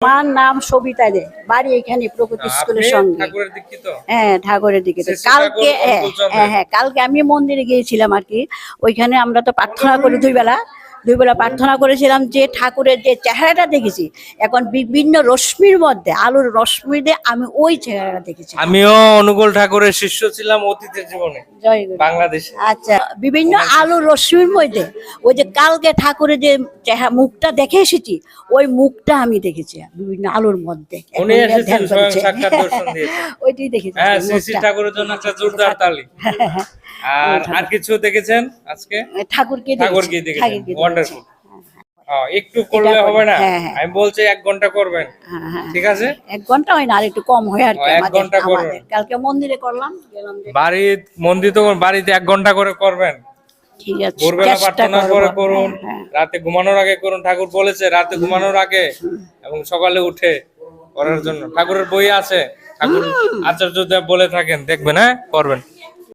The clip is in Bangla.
আমার নাম সবিতা দে বাড়ি এখানে প্রগতি স্কুলের সঙ্গে। হ্যাঁ ঠাকুরের দিকে কালকে হ্যাঁ, হ্যাঁ হ্যাঁ কালকে আমি মন্দিরে গিয়েছিলাম আর কি। ওইখানে আমরা তো প্রার্থনা করি দুই বেলা দুই বেলা প্রার্থনা করেছিলাম যে ঠাকুরের যে চেহারাটা দেখেছি এখন বিভিন্ন রশ্মির মধ্যে আলোর রশ্মিতে আমি ওই চেহারাটা দেখেছি। আমিও অনুকূল ঠাকুরের শিষ্য ছিলাম অতীতের জীবনে বাংলাদেশে। আচ্ছা বিভিন্ন আলোর রশ্মির মধ্যে ওই যে কালকে ঠাকুরের যে চেহারা মুখটা দেখে এসেছি ওই মুখটা আমি দেখেছি বিভিন্ন আলোর মধ্যে। ওইটাই দেখেছি হ্যাঁ শ্রী ঠাকুরের জন্য একটা জোরদার তালি। আর আর কিছু দেখেছেন আজকে? ঠাকুরকে ঠাকুর দেখেছি, কি দেখেছেন ওয়ান্ডারফুল একটু করলে হবে না? হ্যাঁ, হ্যাঁ। আমি বলছি এক ঘণ্টা করবেন। হ্যাঁ, হ্যাঁ। ঠিক আছে? এক ঘণ্টা হয় না আর একটু কম হয় আর এক ঘণ্টা। আমাদের। কালকে মন্দিরে করলাম বাড়ি মন্দির তো বাড়িতে এক ঘণ্টা করে করবেন। ঠিক আছে ভোরবেলা প্রার্থনা করে করুন হ্যাঁ, রাতে ঘুমানোর আগে করুন। ঠাকুর বলেছে রাতে ঘুমানোর আগে এবং সকালে উঠে করার জন্য। ঠাকুরের বই আছে ঠাকুর আচার্য দেব বলে থাকেন দেখবেন হ্যাঁ? করবেন।